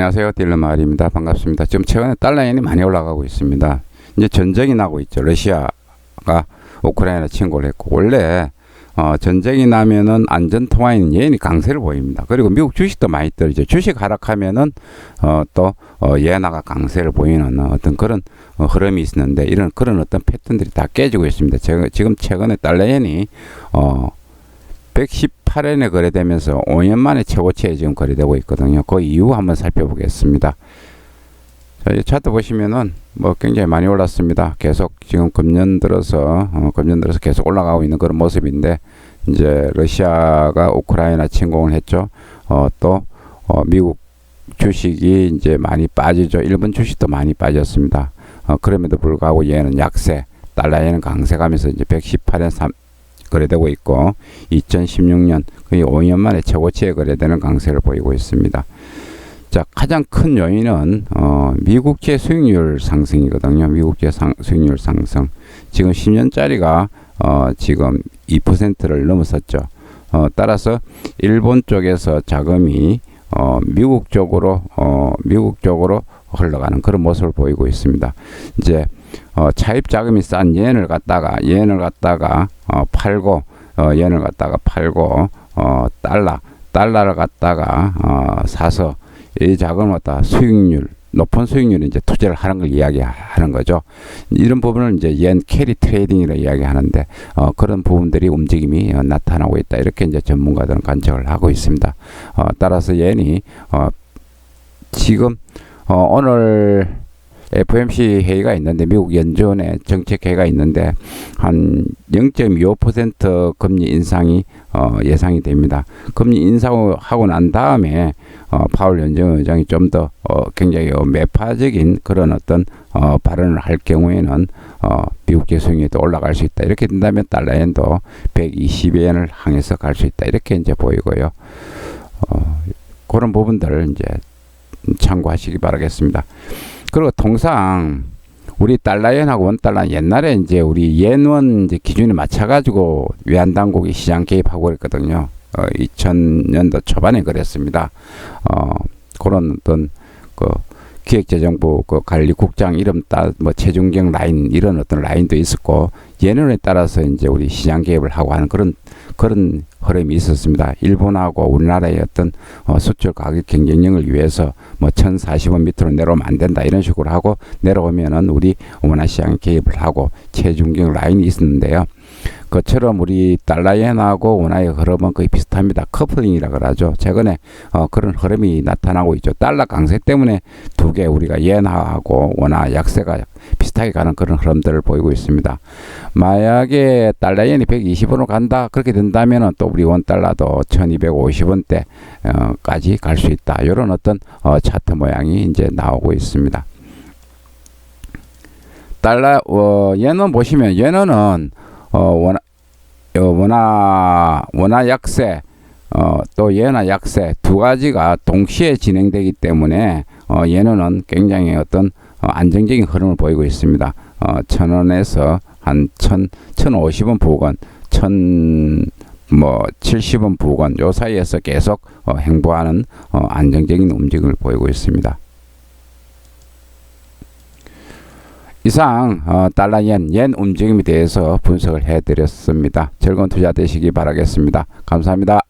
안녕하세요. 딜러마을입니다. 반갑습니다. 지금 최근에 달러엔이 많이 올라가고 있습니다. 이제 전쟁이 나고 있죠. 러시아가 우크라이나 침공을 했고 원래 어, 전쟁이 나면은 안전 통화에는 예인이 강세를 보입니다. 그리고 미국 주식도 많이 떨어져. 주식 하락하면은 어, 또 어, 예나가 강세를 보이는 어떤 그런 어, 흐름이 있었는데 이런 그런 어떤 패턴들이 다 깨지고 있습니다. 지금 최근에 달러엔이 어, 118엔에 거래되면서 5년 만에 최고치에 지금 거래되고 있거든요. 그 이유 한번 살펴보겠습니다. 자, 이 차트 보시면은 뭐 굉장히 많이 올랐습니다. 계속 지금 금년 들어서 어, 금년 들어서 계속 올라가고 있는 그런 모습인데 이제 러시아가 우크라이나 침공을 했죠. 어, 또 어, 미국 주식이 이제 많이 빠지죠. 일본 주식도 많이 빠졌습니다. 어, 그럼에도 불구하고 얘는 약세, 달러에는 강세가면서 이제 118엔 3, 거래되고 있고 2016년 거의 5년 만에 최고치에 거래되는 강세를 보이고 있습니다. 자, 가장 큰 요인은 어, 미국제 수익률 상승이거든요. 미국제 상, 수익률 상승. 지금 10년짜리가 어, 지금 2%를 넘었었죠. 어, 따라서 일본 쪽에서 자금이 어, 미국 쪽으로 어, 미국 쪽으로 흘러가는 그런 모습을 보이고 있습니다. 이제 어, 차입 자금이 싼 엔을 갖다가 엔을 갖다가 어, 팔고 어, 엔을 갖다가 팔고 어, 달러 달러를 갖다가 어, 사서 이 자금을 갖다 수익률 높은 수익률 이제 투자를 하는 걸 이야기하는 거죠. 이런 부분을 이제 옌 캐리 트레이딩이라 이야기하는데 어, 그런 부분들이 움직임이 어, 나타나고 있다. 이렇게 이제 전문가들은 관측을 하고 있습니다. 어, 따라서 옌이 어, 지금 어, 오늘 FOMC 회의가 있는데 미국 연준의 정책 회의가 있는데 한 0.25% 금리 인상이 어, 예상이 됩니다. 금리 인상하고 난 다음에 어, 파월 연준 의장이 좀더 어, 굉장히 어, 매파적인 그런 어떤 어, 발언을 할 경우에는 어, 미국 재수익률도 올라갈 수 있다. 이렇게 된다면 달러엔도 120엔을 향해서 갈 수 있다. 이렇게 이제 보이고요. 어, 그런 부분들을 이제 참고하시기 바라겠습니다. 그리고 통상 우리 달러엔하고 원달러 옛날에 이제 우리 yen원 이제 기준에 맞춰가지고 외환 당국이 시장 개입하고 그랬거든요. 어, 2000년도 초반에 그랬습니다. 어, 그런 어떤 그 기획재정부 그 관리국장 이름 따뭐 최중경 라인 이런 어떤 라인도 있었고 예년에 따라서 이제 우리 시장 개입을 하고 하는 그런 그런 흐름이 있었습니다. 일본하고 우리나라의 어떤 어, 수출 가격 경쟁력을 위해서 뭐 1,040원 밑으로 내려오면 안 된다 이런 식으로 하고 내려오면은 우리 원화 시장에 개입을 하고 최중경 라인이 있었는데요. 그처럼 우리 달러엔하고 원화의 흐름은 거의 비슷합니다. 커플링이라 그러죠. 최근에 어, 그런 흐름이 나타나고 있죠. 달러 강세 때문에 두 개 우리가 엔화하고 원화 약세가 비슷하게 가는 그런 흐름들을 보이고 있습니다. 만약에 달러엔이 120원으로 간다 그렇게 된다면 또 우리 원 달러도 1250원대까지 갈 수 있다. 이런 어떤 어, 차트 모양이 이제 나오고 있습니다. 달러 어, 얘는 보시면 얘는 어, 원화 어, 원화 원화 약세 어, 또 예나 약세 두 가지가 동시에 진행되기 때문에 어, 얘는 굉장히 어떤 어, 안정적인 흐름을 보이고 있습니다. 어, 천 원에서 한 천, 천 오십 원 부근, 천, 뭐, 칠십 원 부근, 요 사이에서 계속 어, 행보하는 어, 안정적인 움직임을 보이고 있습니다. 이상 어, 달러 yen, yen 움직임에 대해서 분석을 해드렸습니다. 즐거운 투자 되시기 바라겠습니다. 감사합니다.